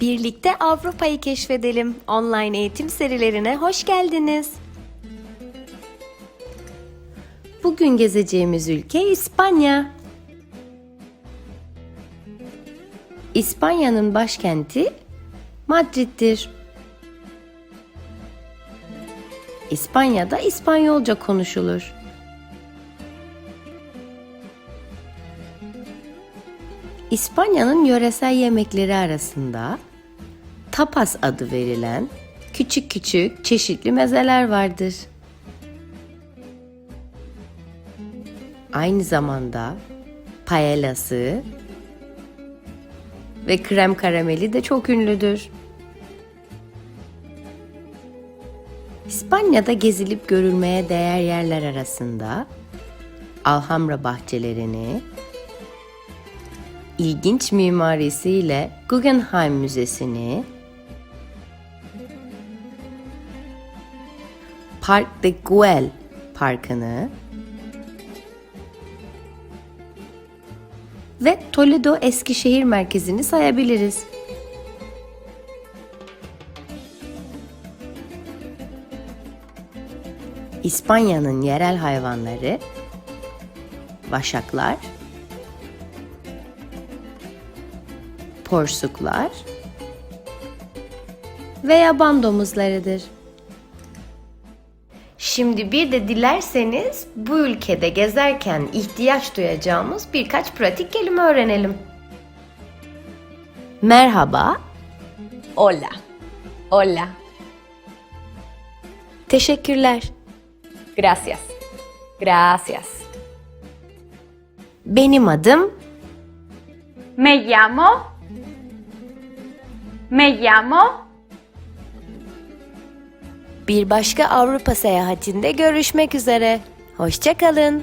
Birlikte Avrupa'yı keşfedelim. Online eğitim serilerine hoş geldiniz. Bugün gezeceğimiz ülke İspanya. İspanya'nın başkenti Madrid'dir. İspanya'da İspanyolca konuşulur. İspanya'nın yöresel yemekleri arasında tapas adı verilen küçük küçük çeşitli mezeler vardır. Aynı zamanda paellası ve krem karameli de çok ünlüdür. İspanya'da gezilip görülmeye değer yerler arasında Alhambra bahçelerini, ilginç mimarisiyle Guggenheim Müzesi'ni, Park de Güell Parkı'nı ve Toledo Eskişehir Merkezi'ni sayabiliriz. İspanya'nın yerel hayvanları vaşaklar, porsuklar ve yaban domuzlarıdır. Şimdi bir de dilerseniz bu ülkede gezerken ihtiyaç duyacağımız birkaç pratik kelime öğrenelim. Merhaba, Hola. Hola. teşekkürler, Gracias. Gracias. benim adım, Me llamo. Me llamo. Bir başka Avrupa seyahatinde görüşmek üzere. Hoşçakalın.